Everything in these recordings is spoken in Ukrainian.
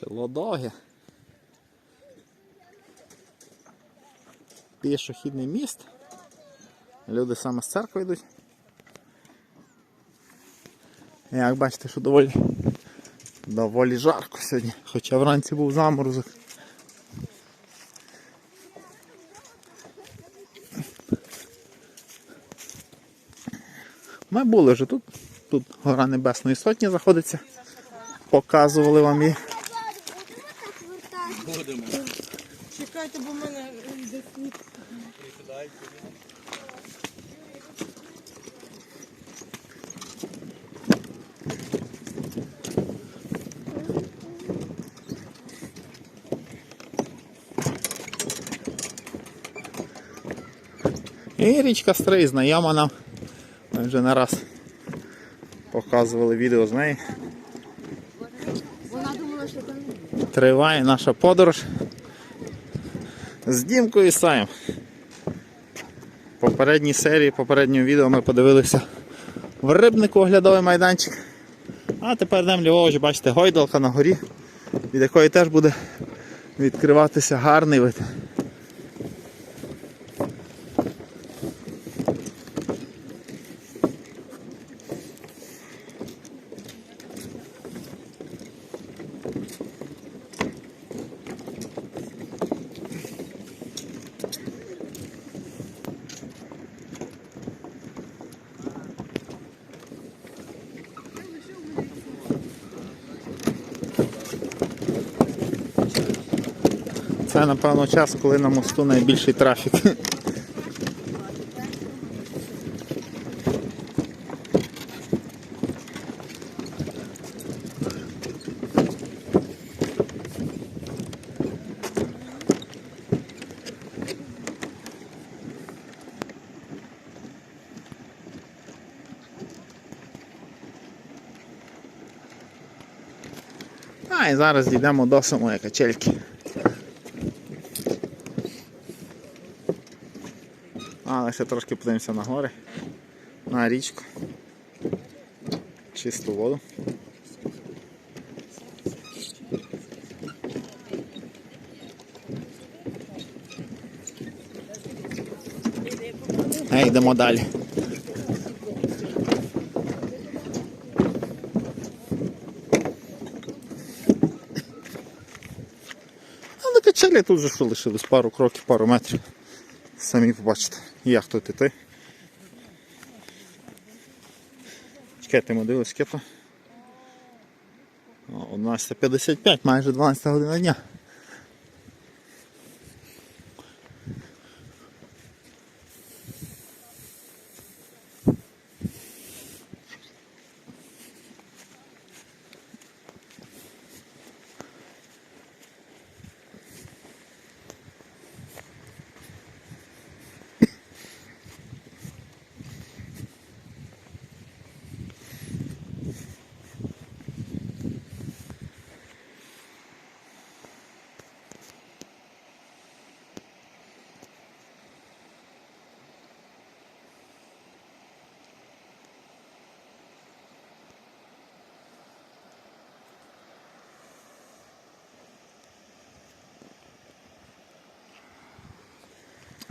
Село Довге. Пішохідний міст. Люди саме з церкви йдуть. Як бачите, що доволі, доволі жарко сьогодні, хоча вранці був заморозок. Ми були вже тут. Тут гора Небесної Сотні знаходиться. Показували вам її. Чекайте, бо в мене йде сніг. І річка Стрий знайома нам. Ми вже не раз показували відео з неї. Триває наша подорож з Дімкою Саєм. В попередній серії, попереднього відео ми подивилися в рибнику оглядовий майданчик. А тепер йдемо ліворуч, бачите, гойдалка на горі, від якої теж буде відкриватися гарний вид. Це напевно час, коли на мосту найбільший трафік. А, і зараз дійдемо до самої качельки. Але ще трошки подивимося на гори, на річку. Чисту воду. А йдемо далі. Але качелі тут же що пару кроків, пару метрів. Самі побачите, як тут іти. Чекайте, ми дивились кето. 11.55, майже 12 година дня.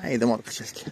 А йдемо до качельки.